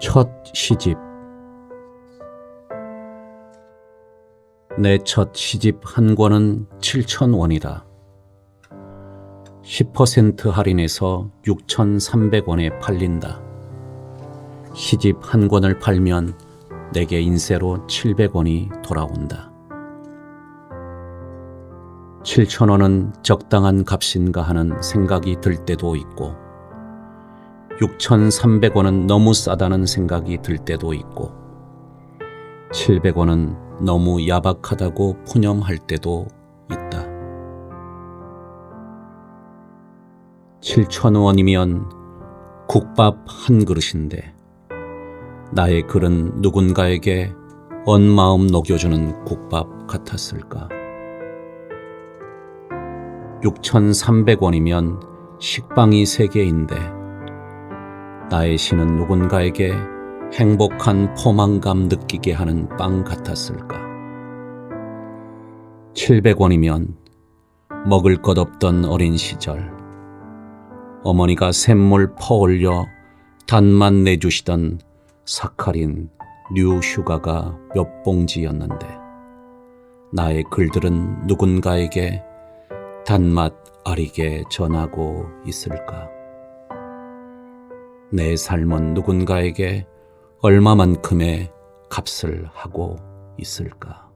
첫 시집 내 첫 시집 한 권은 7천 원이다. 10% 할인해서 6,300원에 팔린다. 시집 한 권을 팔면 내게 인세로 700원이 돌아온다. 7,000원은 적당한 값인가 하는 생각이 들 때도 있고 6,300원은 너무 싸다는 생각이 들 때도 있고 700원은 너무 야박하다고 푸념할 때도 있다. 7,000원이면 국밥 한 그릇인데 나의 글은 누군가에게 언 마음 녹여주는 국밥 같았을까? 6,300원이면 식빵이 세개인데 나의 시는 누군가에게 행복한 포만감 느끼게 하는 빵 같았을까? 700원이면 먹을 것 없던 어린 시절, 어머니가 샘물 퍼올려 단맛 내주시던 사카린 뉴 슈가가 몇 봉지였는데, 나의 글들은 누군가에게 단맛 아리게 전하고 있을까? 내 삶은 누군가에게 얼마만큼의 값을 하고 있을까?